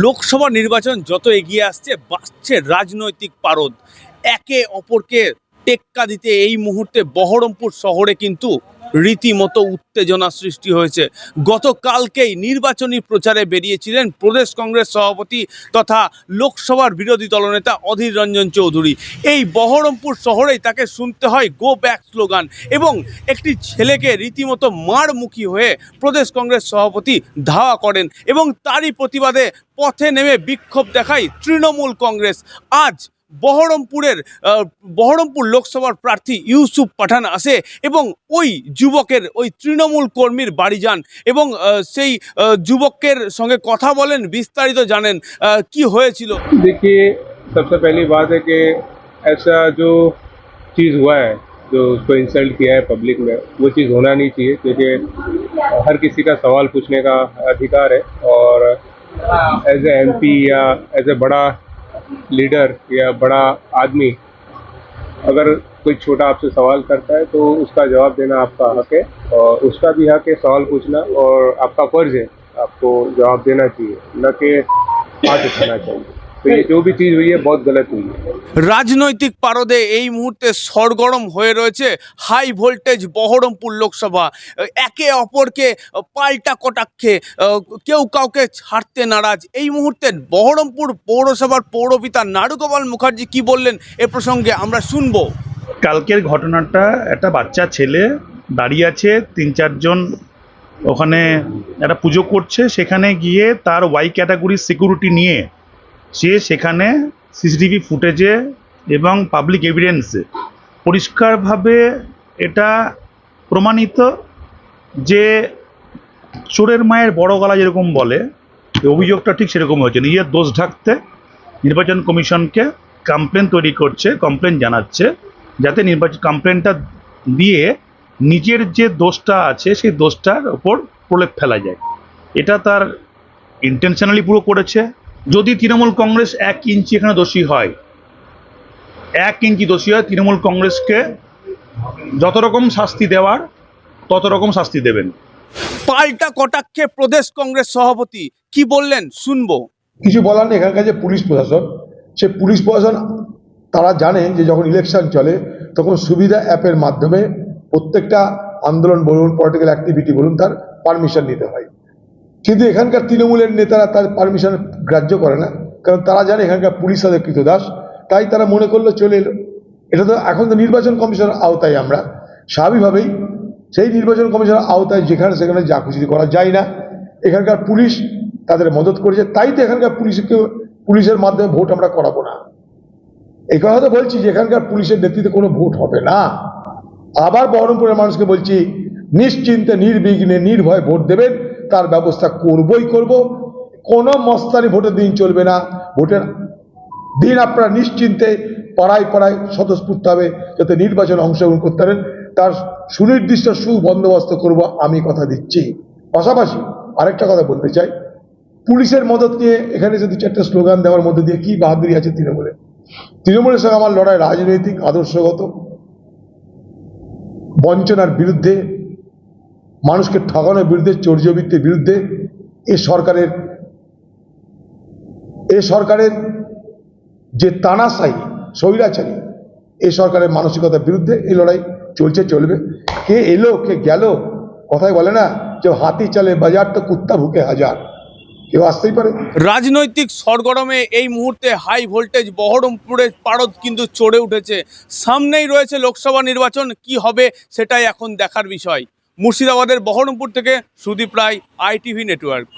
লোকসভা নির্বাচন যত এগিয়ে আসছে, বাড়ছে রাজনৈতিক পারদ। একে অপরকে টেক্কা দিতে এই মুহূর্তে বহরমপুর শহরে কিন্তু রীতিমতো উত্তেজনা সৃষ্টি হয়েছে। গতকালকেই নির্বাচনী প্রচারে বেরিয়েছিলেন প্রদেশ কংগ্রেস সভাপতি তথা লোকসভার বিরোধী দলনেতা অধীর রঞ্জন চৌধুরী। এই বহরমপুর শহরেই তাকে শুনতে হয় গো ব্যাক স্লোগান এবং একটি ছেলেকে রীতিমতো মারমুখী হয়ে প্রদেশ কংগ্রেস সভাপতি ধাওয়া করেন এবং তারই প্রতিবাদে পথে নেমে বিক্ষোভ দেখায় তৃণমূল কংগ্রেস। আজ বহরমপুরের আহ, বহরমপুর লোকসভার প্রার্থী ইউসুফ পাঠান আসে এবং ওই যুবকের ওই তৃণমূল কর্মীর বাড়ি যান এবং আহ, সেই আহ, যুবকের সঙ্গে কথা বলেন বিস্তারিত জানেন আহ, কি হয়েছিল देखिए सबसे पहली बात है कि ऐसा जो चीज़ हुआ है जो उसको इंसल्ट किया है पब्लिक में वो चीज़ होना नहीं चाहिए क्योंकि हर किसी का सवाल पूछने का अधिकार है और एज ए एमपी या एज ए बड़ा लीडर या बड़ा आदमी अगर कोई छोटा आपसे सवाल करता है तो उसका जवाब देना आपका हक है और उसका भी हक है सवाल पूछना और आपका फ़र्ज़ है आपको जवाब देना चाहिए, न कि हाथ उठाना चाहिए। तो ये जो भी चीज़ हुई है बहुत गलत हुई है রাজনৈতিক পারদে এই মুহূর্তে সরগরম হয়ে রয়েছে হাই ভোল্টেজ বহরমপুর লোকসভা একে অপরকে পাল্টা কটাক্ষে আহ, কেউ কাউকে ছাড়তে নারাজ এই মুহূর্তে বহরমপুর পৌরসভার পৌরপিতা নারুগোপাল মুখার্জি কি বললেন এ প্রসঙ্গে আমরা শুনবো কালকের ঘটনাটা একটা বাচ্চা ছেলে দাঁড়িয়ে আছে তিন চারজন ওখানে একটা পুজো করছে সেখানে গিয়ে তার ওয়াই ক্যাটাগরির সিকিউরিটি নিয়ে সে সেখানে সিসিটিভি ফুটেজে এবং পাবলিক এভিডেন্সে পরিষ্কারভাবে এটা প্রমাণিত যে চোরের মায়ের বড় গলা যেরকম বলে অভিযোগটা ঠিক সেরকম হয়েছে। নিজের দোষ ঢাকতে নির্বাচন কমিশনকে কমপ্লেন তৈরি করছে কমপ্লেন জানাচ্ছে, যাতে নির্বাচন কমপ্লেনটা দিয়ে নিজের যে দোষটা আছে, সেই দোষটার ওপর প্রলেপ ফেলা যায়। এটা তার ইন্টেনশনালি পুরো করেছে। যদি তৃণমূল কংগ্রেস এক ইঞ্চি এখানে দোষী হয় এক ইঞ্চি দোষী হয় তৃণমূল কংগ্রেসকে যত রকম শাস্তি দেওয়ার তত রকম শাস্তি দেবেন। পাল্টা কটাক্ষে প্রদেশ কংগ্রেস সভাপতি কি বললেন? শুনব। কিছু বলার নেই এখানকার যে পুলিশ প্রশাসন সে পুলিশ প্রশাসন তারা জানে যে যখন ইলেকশন চলে তখন সুবিধা অ্যাপের মাধ্যমে প্রত্যেকটা আন্দোলন বলুন পলিটিক্যাল অ্যাক্টিভিটি বলুন তার পারমিশন নিতে হয়। কিন্তু এখানকার তৃণমূলের নেতারা তার পারমিশন গ্রাহ্য করে না। কারণ তারা জানে এখানকার পুলিশ তাদের কৃতদাস। তাই তারা মনে করল, চলে এলো। এটা তো এখন তো নির্বাচন কমিশনের আওতায় আমরা। স্বাভাবিকভাবেই সেই নির্বাচন কমিশনের আওতায় যেখানে সেখানে যা খুশি করা যায় না। এখানকার পুলিশ তাদের মদত করেছে। তাই তো এখানকার পুলিশকে, পুলিশের মাধ্যমে ভোট আমরা করাবো না। এই কথা তো বলছি যে এখানকার পুলিশের নেতৃত্বে কোনো ভোট হবে না। আবার বহরমপুরের মানুষকে বলছি, নিশ্চিন্তে, নির্বিঘ্নে, নির্ভয় ভোট দেবেন। তার ব্যবস্থা করবই করব। কোনো মস্তানি ভোটের দিন চলবে না। ভোটের দিন আপনারা নিশ্চিন্তে পাড়ায় পাড়ায় স্বতঃস্ফূর্ত হবে যাতে নির্বাচনে অংশগ্রহণ করতে পারেন, তার সুনির্দিষ্ট সুবন্দোবস্ত করব আমি কথা দিচ্ছি। পাশাপাশি আরেকটা কথা বলতে চাই। পুলিশের মদত নিয়ে এখানে যদি চারটে স্লোগান দেওয়ার মধ্যে দিয়ে কি বাহাদুরি আছে তৃণমূলে? তৃণমূলের সঙ্গে আমার লড়াই রাজনৈতিক, আদর্শগত, বঞ্চনার বিরুদ্ধে মানুষকে ঠকানোর বিরুদ্ধে চর্যবৃত্তির বিরুদ্ধে এ সরকারের এ সরকারের যে তানাশাই স্বৈরাচারী, এ সরকারের মানসিকতার বিরুদ্ধে এই লড়াই চলছে, চলবে। কে এলো, কে গেল, কথাই বলে না, যে হাতি চালে বাজার তো কুত্তা ভুকে হাজার। কেউ আসতেই পারে। রাজনৈতিক সরগরমে এই মুহূর্তে হাই ভোল্টেজ বহরমপুরের পারদ কিন্তু চড়ে উঠেছে। সামনেই রয়েছে লোকসভা নির্বাচন, কি হবে সেটাই এখন দেখার বিষয়। মুর্শিদাবাদের বহরমপুর থেকে সুদীপ রায় আইটিভি নেটওয়ার্ক।